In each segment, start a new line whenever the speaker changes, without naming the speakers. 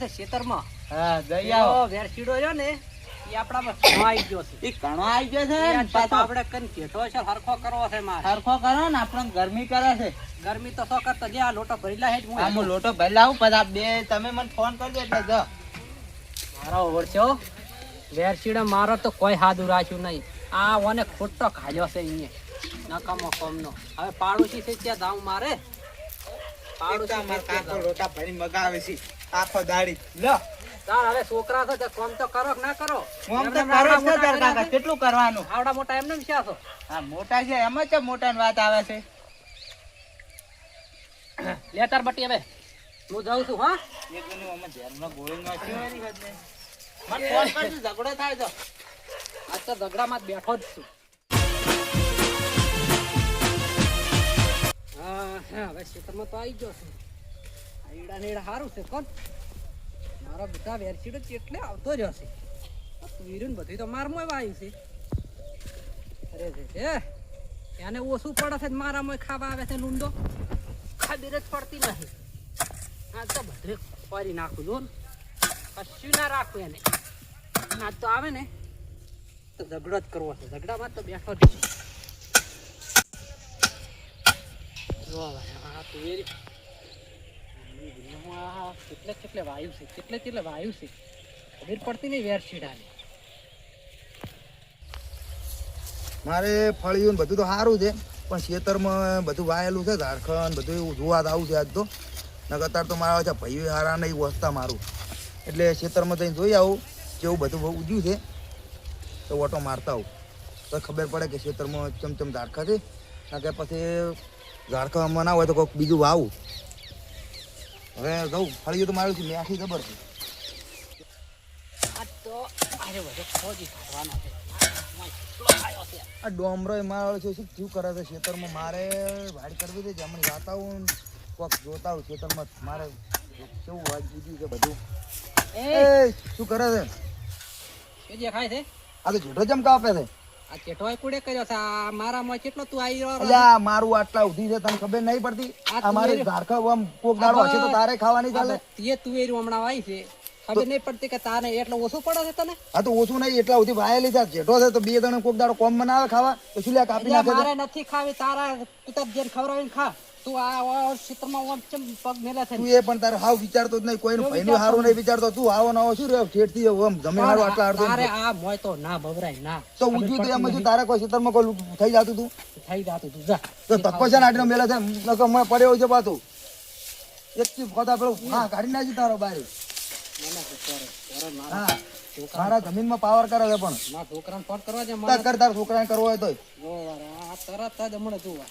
છે ખેતરમાં.
હા જઈ આવો.
પેલો વેરશીડો રહ્યો ને એ આપણામાં ઘણો આવી ગયો છે.
ઈ ઘણો આવી ગયો છે
એ
ને?
આ
પાછો
આપણે કન ઘેટો છે હરખો કરવો છે મારે.
સરખો કરો ને આપણને ગરમી કરે છે.
ગરમી તો શું કરતો જે આ લોટો ભરી લાહે હું
આ લોટો ભરી લાવું પછી બે તમે મને ફોન કરજો એટલે જો.
મારો ઓળખ્યો વેરશીડો મારો તો કોઈ હાદું રાખ્યું નહીં. આ ઓને ખોટો ખાલ્યો છે અહીંયા નકામો કોમનો. હવે પાડોશી છે ત્યાં દાવ મારે. પાડોશી
લોટા ભરી મગાવે છે. આખો દાડી. લો.
તાર હવે છોકરા છો કોમ તો કરો કે ના કરો?
આમ તો કરો જ તાર કાકા કેટલું કરવાનું?
આવડા મોટા એમને વિચાર છો?
હા મોટા છે એમાં છે મોટા વાત આવે છે.
લે તાર બટી હવે. હું જાઉં છું હા?
એક દિન અમે ધ્યાનમાં ગોળી નાખ્યું. એની વાત ને. મને ફોન કરજો ઝઘડો થાય તો.
આજ તો ઝઘડામાં જ બેઠો જ છું. હા હવે ખેતરમાં તો આવી ગયો છું ઈડા નેડા સારું છે, કોણ? મારો બધા વેરચીડો જ એટલે આવતો જ હશે વીરું બધું તો મારમોય આવ્યું છે. અરે છે એને ઓછું પડે છે મારામાં ખાવા આવે છે લૂંડો. ખબર જ પડતી નથી. આ તો બધે ફરી નાખું જો. કશું ના રાખું એને. આ તો આવે ને, તો ઝઘડો જ કરવો છે. ઝઘડામાં તો બેઠો જ જો આ તુવેરી કેટલે કેટલે વાયુ છે? કેટલે કેટલે વાયુ છે. ખબર પડતી નહીં વેરશીડાની
મારે ફળિયું બધું તો સારું છે, પણ ખેતરમાં બધું વાયેલું છે, ઝારખંડ, બધું એવું જોવા આવું છે આજ તો. અત્યારે તો મારા છે ભાઈઓ હારા નહીં વસતા મારું. એટલે ખેતરમાં જઈને જોઈ આવું કેવું બધું બહુ ઉજ્યું છે, તો ઓટો મારતા આવું. તો ખબર પડે કે ખેતરમાં ચમચમ ચમ ઝાડખા છે કારણ કે પછી ઝાડખામાં ના હોય તો કોઈક બીજું વાવું. હવે કહું ફળિયું તો મારું છે મેં આખી ખબર છે.
આ
ડોમરો મારો છે. શું શું કરે છે ખેતરમાં મારે વાડ કરવી છે જમણી જાતા હું કોક જોતા હું ખેતરમાં મારે કેવું વાત બીજું છે બધું.
એ
એ શું કરે છે?
કે જે ખાય છે?
આ તો જૂઠો જમ કાપે છે.
આ ચેટવાય કુડે કર્યો છે? આ મારામાં કેટલો તું આવી રહ્યો?
એટલે મારું આટલા ઉધી છે તને ખબર નહીં પડતી?
આ
આ મારે
તુવેર-
ઝાડખા આમ કોક દાડો હશે તો તારે ખાવાની ચાલે.
તે તુવેરું હમણાં વાઈ છે. ખબર નહીં પડતી કે તારે એટલો ઓછું પડે છે તને?
તો ઓછું નહીં એટલા ઉધી વાયેલી છે જેઠો છે તો બે જણ કોક દાડો કોમ બનાવે ખાવા. તો શું લે કાપી નાખે
મારે નથી ખાવી તારા તું તાર જેને ખવડાવીને ખા. તું આ ક્ષેત્રમાં ઓમ ચમ પગ મેલા થઈ
તું એ પણ તારો હાવ વિચારતો જ નહીં કોઈનું
જો
હારું નહીં વિચારતો તું આવો નવો શું રે ઠેઠથી ઓમ જમીન હારું આટલા હારું
અરે આ મોય તો ના ભવરાય ના.
તો ઉજ્યું તો એમ જો તારે કોઈ ક્ષેત્રમાં કોઈ થઈ જાતું તું?
થઈ જાતું તું જા.
તો તકો છે મેલે છે નકર મેં પડ્યો છે પાછું. એક થી પોતા પેલું હા કાઢી નાખી તારો બારી. હા. મારા જમીનમાં પાવર કરે છે પણ.
છોકરા છોકરાને ફોન કરવા છે
તાર
મારે
કર તારા છોકરાને કરવો હોય
તો તરત જ હમણાં જોવા.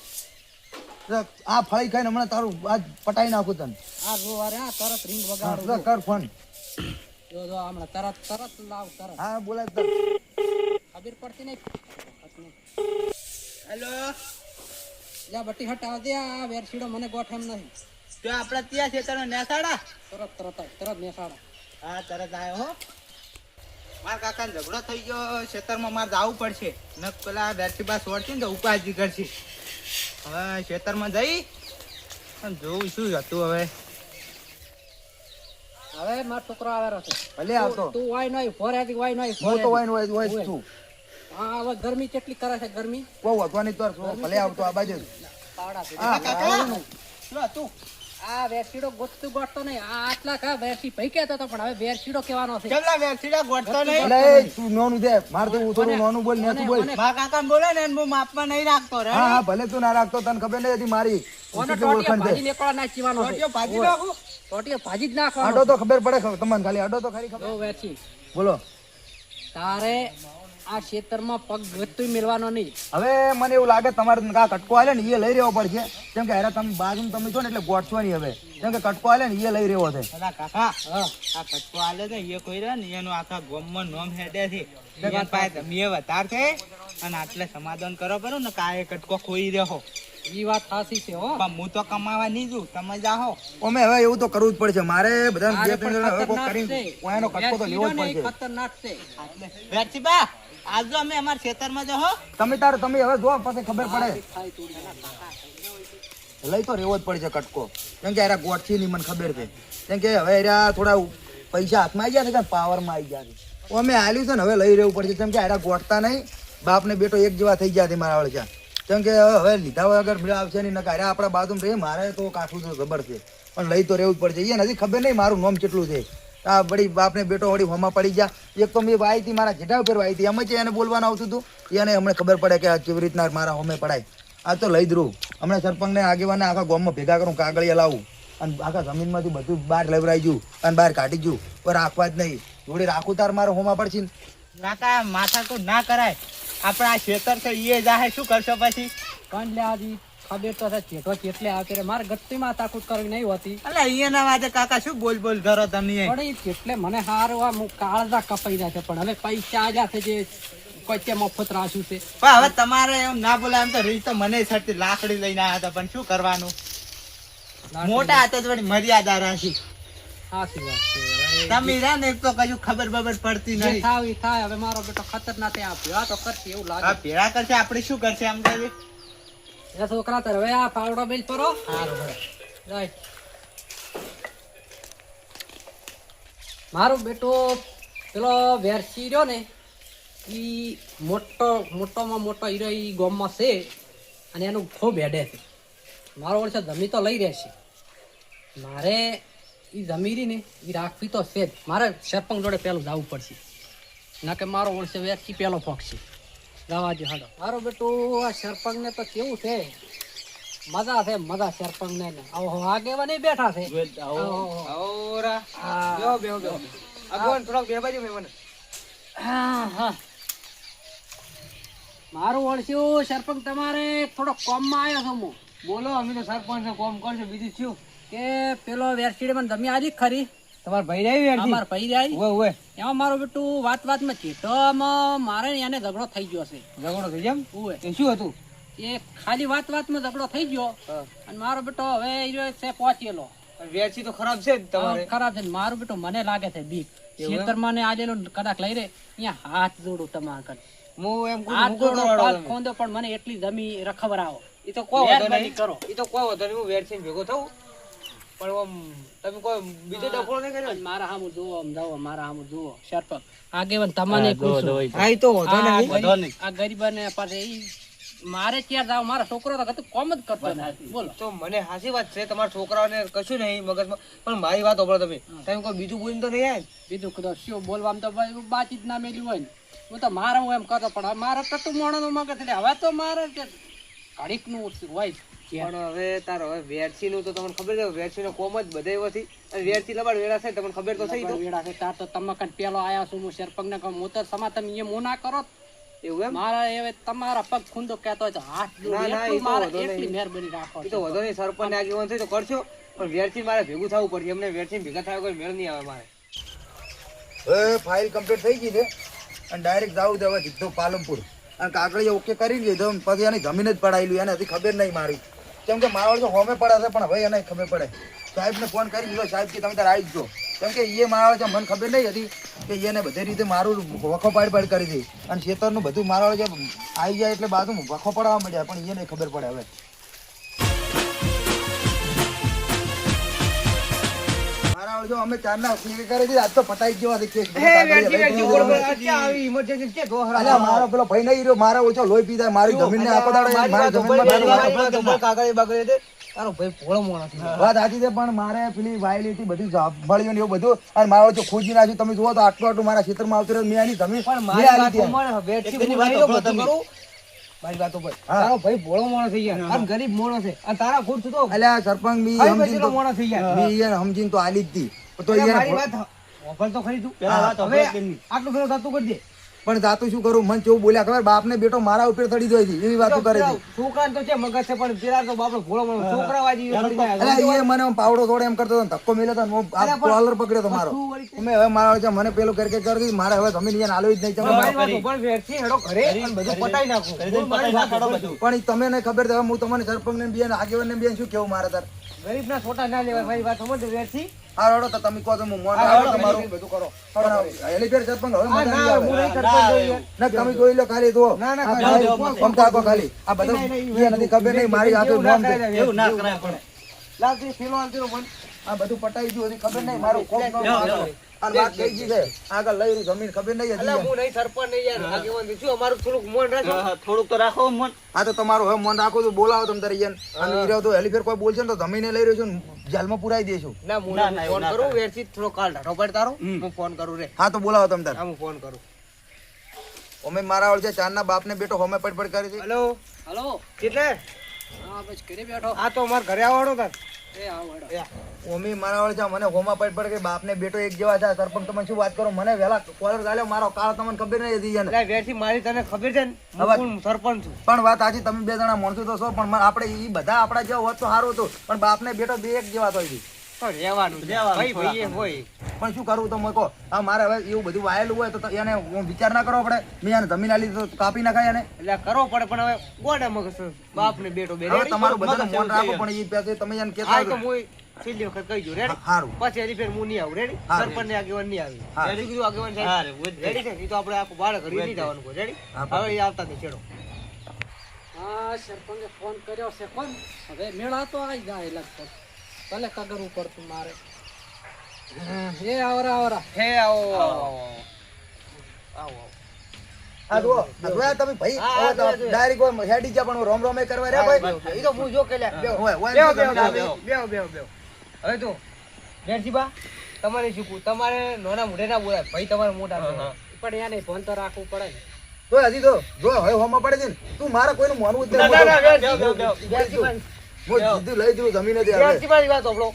આ ફળી ખાઈને હમણાં તારું આજ પટાઈ નાખું તને.
આ રોવારે આ તરત રિંગ વગાડું
કર ફોન.
જો જો હમણાં તરત તરત લાવ તરત.
હા બોલાય તરત.
ખબર પડતી નહીં.
હેલો?
જા બટી હટાવ દે આ વેરશીડો મને ગોઠ એમ નહીં.
તો આપણે ત્યાં છે તને નેસાડા?
તરત તરત તરત નેસાડા.
હા તરત આવ્યો હો. મારા કાકાને ઝઘડો થઈ ગયો ખેતરમાં મારે જવું પડશે. ન પેલા બેટરી બા છોડતી ને તો ઉપાજી કરશે. હવે ખેતરમાં જઈ અને જોઉં શું હતું હવે.
હવે મારો છોકરો આવે છે.
ભલે આવતો.
તું વાય નહીં ફોરે હતી વાય નહીં
હું તો છું.
હવે ગરમી કેટલી કરે છે ગરમી?
બહુ વધવાની તો ભલે આવતો આ બાજુ.
પાવડા
કાકા
આવવાનું.
આ વેરશીડો ગોતતું ગોતતો નહીં. આ આટલા કા વેરશી ભઈ કહેતો તો પણ હવે વેરશીડો કહેવાનો છે.
કેમલા વેરસીડા ગોઠતો નહીં?
એટલે તું નોનું દે. માર તો થોડું નોનું બોલ ને તું બોલ.
મા કાકા બોલે ને હું માપમાં નહીં રાખતો રે.
હા હા ભલે તું ના રાખતો તને ખબર નહીં હતી મારી.
ઓનો
છે
ભાજી નીકળવા નાખવાનો છે?
ટોટિયો ભાજી નાખો?
નાખું? ભાજી જ
આડો
નાખવાનો
તો ખબર પડે તમને ખાલી આડો તો ખરી ખબર.
ઓ વેરશી.
બોલો.
તારે આ ખેતરમાં પગ ગતું મેળવાનો નહીં.
હવે મને એવું લાગે તમારે કા કટકો આલે ને એ લઈ રહ્યો પડશે. કેમ કે હેરા તમે બાજુ તમે છો ને એટલે ગોઠશો નહીં હવે. કેમ કે કટકો આલે ને એ લઈ રહ્યો છે.
અલા કાકા આ કટકો આલે ને એ કોઈ રહે ને એનું આખા ગોમમાં નોમ હેડે છે. તમે વધાર છે અને આટલે સમાધાન કરો પરો ને કાય કટકો ખોઈ રહ્યો.
ઈ વાત સાચી છે હો.
પણ હું તો કમાવા નહીં જઉં તમે જાહો
અમે હવે એવું તો કરવું જ પડશે. મારે બધા બે ત્રણ જણા હવે કોક કરીને
છે.
કટકો તો લેવો જ
એ
પડશે.
ખતરનાક છે.
વેચીબા આજ અમે અમારા ખેતરમાં જો હો.
તમે તાર, તમે હવે જો, પછી ખબર પડે. લઈ તો રહેવો જ પડશે કટકો. કેમ કે એરા ગોઠથી ની મને ખબર છે. કેમ કે હવે એરા થોડા પૈસા હાથમાં આવી ગયા છે કે પાવરમાં આવી ગયા છે? અમે હાલ્યું છે ને, હવે લઈ રહેવું પડશે. કેમ કે એરા ગોઠતા નહીં. બાપ ને બેટો એક જેવા થઈ ગયા છે મારા વળચા કેમ કે હવે લીધા વગર મેળ આવશે નહીં નકા આપણા બાજુ રહે, મારે તો કાઠું તો ખબર છે. પણ લઈ તો રહેવું જ પડશે. એ નથી, ખબર નહીં મારું નામ કેટલું છે. આ બળી બાપને બેટો વળી હોમાં પડી ગયા. એક તો મેં વાઈ હતી મારા જેઠા ઉપર વાઈ હતી. એમ જ એને બોલવાનું આવતું હતું. એને હમણાં ખબર પડે કે આ કેવી રીતના મારા હોમે પડાય. આ તો લઈ દઉં હમણાં સરપંચને આગેવાને આખા ગામમાં ભેગા કરું કાગળિયા લાવું. અને આખા જમીનમાંથી બધું બહાર લેવરાઈ જવું અને બહાર કાઢી જવું પણ રાખવા જ નહીં. જોડે રાખું તાર મારો હોમાં પડશે ને.
કાકા માથા તો ના કરાય. આપણે આ ખેતર છે એ જાહે. શું કરશો પછી?
કોણ લે આજી ખબર તો છે ચેટો ચેટલે આવતી રે મારે ગત્તીમાં તાકૂત કરવી નહીં હોતી.
અલે અહીંયાના વાજે કાકા શું બોલ બોલ કરો તમે
પણ એ ચેટલે મને હારું આ કાળજા કપાઈ રહ્યા છે પણ હવે પૈસા આવ્યા છે જે કોઈ મફત રાખ્યું છે.
પણ હવે તમારે એમ ના બોલાય એમ તો રીત તો મને છડતી લાકડી લઈને આવ્યા હતા પણ શું કરવાનું? મોટા હતા તો મર્યાદા રાખી.
સાચી વાત
તમે ને તો કશું ખબર બબર પડતી નહીં.
થાવ થાય હવે મારો બેટો ખતરનાક છે આ તો કરશે એવું લાગે.
ભેળા કરશે આપણે શું કરશે આમ
એ છોકરા તાર હવે આ પાવડો બેલ પરો જાય મારો બેટો પેલો વેરસી રહ્યો ને એ મોટો મોટોમાં મોટો હીરો એ ગોમમાં છે અને એનું ખૂબ હેડે છે. મારો વર્ષે જમી તો લઈ રહેશે મારે એ જમીરી ને એ રાખવી તો છે જ. મારે સરપંચ જોડે પહેલું જવું પડશે. ના કે મારો વર્ષે વેરસી પહેલો પક્ષ. છે જવા દે હાલો. મારો બેટો આ સરપંચ ને તો કેવું છે? મજા છે મજા સરપંચ ને. આવો આગેવા નહીં બેઠા છે. આવો, આવો. આ- હા, હા. મારું ઓળખ્યું સરપંચ તમારે થોડો કોમમાં આવ્યો છું હું. બોલો અમે તો સરપંચ કોમ કરશું બીજું શું? કે પેલો વેરસીડી મને તમે આજી ખરી?
તમારા ભાઈ રહી
અમાર ભાઈ આવી?
ઓય ઓય
એમાં મારો બેટુ વાત વાતમાં ચેટોમાં મારે એને ઝઘડો થઈ ગયો છે.
ઝઘડો થઈ જેમ
ઉવે.
એ શું હતું?
એ ખાલી વાત વાતમાં ઝઘડો થઈ ગયો. અને મારો બેટો હવે રહ્યો છે પહોંચેલો.
વેચી તો ખરાબ છે તમારે.
ખરાબ છે મારો બેટો મને લાગે છે બીક. ખેતરમાં ને આલેલો કદાચ લઈ રે અહીંયા હાથ જોડું તમારા કર
હું એમ
હાથ જોડો
પાલ
ખોંદો પણ મને એટલી જમી રખવરાવો
એ તો કોઈ વાંધો નહીં.
કરો.
એ તો કોઈ વાંધો નહીં હું વેચીને ભેગો થઉં. પણ ઓમ તમે કોઈ બીજો ડફોળો નહીં કર્યો?
મારા હામું જુઓ આમ જુઓ મારા હામું જુઓ. સરપંચ આગેવાન તમને
ઈ તો વાંધો
આ
નહીં.
આ ગરીબાને પાછે ઈ મારે ત્યાં જાવ? મારા છોકરો તો કતું કોમ જ કરતો નથી. બોલો.
તો મને હાસી વાત છે તમારા છોકરાઓને કશું નહીં મગજમાં પણ મારી વાત સાંભળો તમે. તમે કોઈ બીજું બોલીને તો નહીં આવે
બીજું કદો શું બોલવામાં તો ભાઈ બાતચીત ના મેલી હોય ને. હું તો મારે હું એમ કરતો પણ મારા તો તું મોણો નું મગજ એટલે હવે તો મારે કે ઘડીકનું હોય
પણ હવે તારો હવે વેરસી નું તો તમને ખબર છે વેરસી નો કોમ જ બધે એવો અને વેરસી લબાડ વેરા છે તમને ખબર તો થઈ તો.
વેરા છે તાર તો તમે કન પેલો આયા છું હું શેરપગ ને કહું હું સમા તમે એ મોના કરો
એવું એમ?
મારા હવે તમારા પગ ખૂંદો કહેતો હોય તો હાથ.
ના, ના,
એટલું
તો
મારે એટલી મહેરબાની રાખો
એ તો વધો નહીં સરપંચ આગેવાન થઈ તો કરશો પણ વેરસી મારે ભેગું થવું પડશે એમને વેરસી ભેગા થાય કોઈ મેળ નહીં આવે મારે.
હવે ફાઇલ કમ્પ્લીટ થઈ ગઈ છે અને ડાયરેક્ટ જાવું દેવા હવે સીધો પાલનપુર. અને કાગળિયા ઓકે કરી લીધો પગ પછી એની જમીન જ પડાયેલું એને હજી ખબર નહીં મારી. કેમ કે મારા તો હોમે પડે છે, પણ હવે એને ખબર પડે. સાહેબને ફોન કરી દીધો સાહેબ કે તમે તારે આવી જજો કેમ કે એ મારા મને ખબર નહીં હતી કે એને બધી રીતે મારું વખો પાડ પાડ કરી દે અને ખેતરનું બધું મારા આવી જાય એટલે બાજુ વખો પડવા મળ્યા પણ એને ખબર પડે હવે. મારા અમે ચારના ક્લિયર કરી દીધા આજ તો પતાઈ જ છે. કેસ બધા કાગળિયા લઈ દીધા. અલ્યા, મારો પેલો ભાઈ નહીં રહ્યો મારા ઓછો લોહી પીધા મારી જમીન ને આખો દાડો યાર મારી જમીનમાં વાત સાચી છે પણ મારે પેલી વાયલિટી બધી સાંભળ્યું ને એવું બધું. અને મારો જો ખોજી નાખ્યું તમે જુઓ તો આટલું આટલું મારા ખેતરમાં આવતું રહ્યું મેં આની જમીન મેં આલી હતી. હા.
ગરીબ મોણો છે. અને તારા ખુદ છું તો
અલ્યા સરપંચ મી
ભાઈ
સમજીને તો-
મોણો થઈ ગયા
સમજીને તો આલી જ હતી તો
અલ્યા, મારી વાત હોભળ તો ખરી તું. હવે આટલું પેલો થતું કરી દે.
પણ જાતું શું કરું? મન કેવું બોલ્યા ખબર બાપ ને બેટો મારા ઉપર ચડી જાય છે એવી વાતો કરે છે.
છોકરા તો છે મગજ છે પણ પેલા તો બાપડો ભોળો મોણો છોકરા વાજી
અરે એ મને પાવડો તોડે એમ કરતો હતો ધક્કો મેલ્યો હતો હું આ કોલર પકડ્યો તો મારો.
તું
હવે મારા છે મને પેલું કરી કરી મારે હવે જમીન અહીંયા આલવી જ નહીં
પણ
તમે
વેરથી હેડો ઘરે બધું પટાઈ નાખું.
પણ ઈ તમને નહીં ખબર છે હવે હું તમને સરપંચ ને બેન આગેવાન ને બેન શું કેવું મારે તાર?
ગરીબના છોટા ના લેવાય મારી વાત સમજ વેરથી
હા રડો તો તમે કહો તો હું મોન તમારું
બધું કરો.
પણ હેલીપેડ સરપંચ હવે મજા
ના, હું નહીં કરતો તો
ના તમે જોઈ લો ખાલી જુઓ.
ના, ના, ખાલી
આ બધા નથી ખબર નહીં મારી હાથે
એવું ના કરાય, પણ. લાવ તે
આ બધું પટાઈ ગયું હતી ખબર નહીં. મારું કોક નો અને વાત થઈ ગઈ છે? આગળ લઈ જમીન ખબર નહીં હતી
હું નહીં સરપંચ નહીં યાર. આગેવાન છું. અમારું થોડુંક મોન રાખો
થોડુંક તો રાખો મન.
આ તો તમારું હવે મન રાખો તો બોલાવો તમે તારે યાર. અને હીરો તો હેલીફેર કોઈ બોલશે ને તો જમીને લઈ રહ્યો છું ને જેલમાં પુરાઈ દેશું
ના હું
ના, ના,
ફોન કરું. વેરથી થોડો કાલ ઢાઢો પાડ તારો. હું ફોન કરું રે.
હા તો બોલાવો તમે તારે.
હું ફોન કરું.
અમે મારા ઓળખે ચારના બાપને બેટો હોમે પડ કરી હતી
હેલો?
હલો?
કેટલે
હા બસ ઘરે બેઠો.
આ તો અમાર ઘરે આવવાનો તાર.
એ આવો
ઓમી મારા ઓળખે મને હોમા પડ પડ કે બાપને બેટો એક જેવા છે સરપંચ તમે શું વાત કરો? મને વેલા કોલર ગાલ્યો મારો કાળ તમને ખબર નહીં હતી યાર
વેરથી મારી તને ખબર છે ને? હું સરપંચ છું.
પણ વાત આજે તમે બે જણા માણસો તો છો પણ આપણે ઈ બધા આપણા જેવા હોત તો સારું હતું. પણ બાપને બેટો બે એક જેવા તો હતી.
તો રહેવાનું ભાઈ ભાઈ હોય.
પણ શું કરવું તો મેં કહો આ મારે હવે એવું બધું વાયેલું હોય તો એને વિચાર ના કરવો પડે. મેં એને જમીન આલી તો કાપી નાખાય એને.
એટલે કરવો પડે પણ હવે ગોડા મગજ બાપ ને બેટો બે
તમારું બધાને મોન રાખો પણ એ પાસે તમે એને
આ તો હું છેલ્લી વખત કહી દઉં રેડી
હારું
પછી હજી ફેર હું નહીં આવું. રેડી સરપંચ ને આગેવાન નહીં આવી.
હા.
રેડી કીધું આગેવાન સાહેબ?
રે, બુજ રે.
રેડી છે? ને? તો આપણે આખું બાર ઘડી નહીં જવાનું કોઈ રેડી હવે એ આવતા નહીં છેડો.
હા સરપંચે ફોન કર્યો છે કોણ હવે મેળા તો આવી જાય લગભગ. ભલે કગર ઉપર તું મારે હે આવરા આવરા.
હે આવો. આવો
આ તમે ભાઈ. ડાયરેક્ટ હેડી પણ રોમ રોમે કરવા ભાઈ
એ તો હું જો કે. હવે તમારે શીખવું તમારે નાના મોઢે ના બોલાય. ભાઈ તમારે મોટા.
પણ એને ફોન તો રાખવું પડે
તો હજી તો જો હવે હોમાં પડે છે તું મારે કોઈનું માનવું જ
ના, ના, ના,
નહીં
વેરજી,
બેહો, બેહો.
વેરજીબા,
હું સીધું લઈ દીધું જમીને થી હવે
વાત સાંભળો.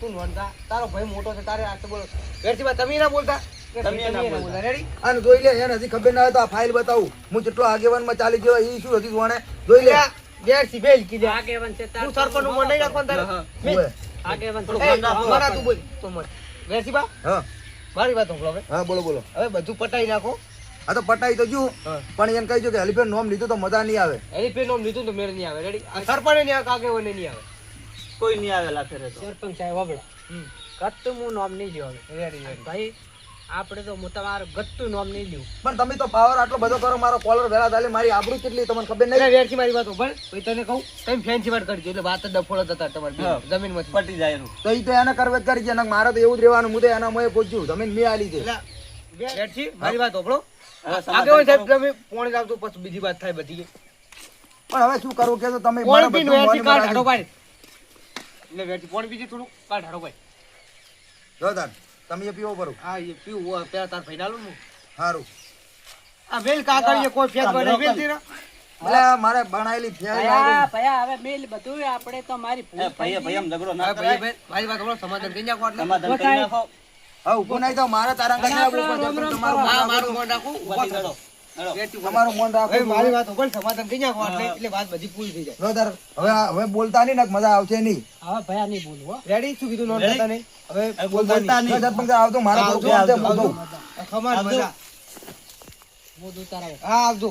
તું? નોંધતા તારો ભાઈ મોટો છે તારે આ બોલો. વેરજીબા તમે ના બોલતા? કે
તમે ના બોલતા.
રેડી
અને જોઈ લે એને હજી ખબર ના હોય તો આ ફાઇલ બતાવું. હું જેટલો આગેવાનમાં ચાલી ગયો એ શું હજી જોણે? જોઈ લે.
વેરજી બેલ કીધે.
આગેવાન છે
તું સરપંચનું મન રાખવાનું તારે?
આગેવાન
એ, તું બોલ. તું મત વેરજીબા
હા.
મારી વાત સાંભળો હવે.
હા બોલો બોલો.
હવે બધું પટાઈ નાખો.
આ તો પટાઈ તો જુ પણ એને કહી દો કે હેલિફેર નોમ લીધું તો મજા નહીં આવે.
એની નોમ લીધું ને તો મેરે નહીં આવે. રેડી સરપંચ નહીં આવે કાગેવાને નહીં આવે.
કોઈ નહીં આવે ફેરે તો.
સરપંચ સાહેબ વાબડા
હમ.
મુ નોમ નહીં જોવે
રેડી રેડી
ભાઈ આપણે તો હું તમારું ગત્તું નોમ નહીં લ્યું.
પણ તમે તો પાવર આટલો બધો કરો મારો કોલર વેલા ચાલે મારી આબરૂ કેટલી તમને ખબર નહીં?
વેરથી મારી વાત સાંભળ. પછી તને કહું તમે ફેન્સી વાત કરજો એટલે વાત ડફોળો થતા તમારે
જમીન
તમારી
પટી જાય
તો એ તો એને કરવે કરી છે મારે તો એવું જ રહેવાનું હું તો એના મોએ પૂછ્યું જમીન મેં આલી છે.
વેરથી મારી વાત સાંભળો આગેવાન સાહેબ. તમે પોણી લાવજો પછી બીજી વાત થાય બધી.
પણ હવે શું કરો કે તો તમે મારા બધું મોને
કાઢ હાડો
રાજી-
એટલે વેરથી પોણી બીજી થોડું કાઢ હાડો
ભાઈ. જોતા તમે એ પીવો પરું
હા એ પીવું પેલા તાર ભાઈ નાલું હું.
સારું
આ મેલ કાકડીએ કોઈ ફેર બને
મેલ.
વેલ
મારે ભણાયેલી ફેર
ભયા ભયા હવે મેલ બધું આપણે તો મારી
ભાઈ એમ ઝઘડો ના
ભાઈ,
ભાઈ
ભાઈ, મારી વાત સમાધાન કરી નાખો
સમાધાન કરી નાખો.
હા ઉભું નહીં તો મારે તારા કાંઈ તમારું
હા,
મન રાખો.
થતો.
તમારું મન રાખો
મારી વાત સાંભળ, સમાધાન કરી નાખો એટલે એટલે વાત બધી પૂરી થઈ જાય.
જો હવે હવે બોલતા નહીં ને મજા આવશે નહીં.
હવે ભયા નહીં બોલવું
રેડી શું કીધું?
Ready?
કરતા નહીં? હવે
બોલતા નહીં.
આવતો મારે હું.
મજા. હા આવજો.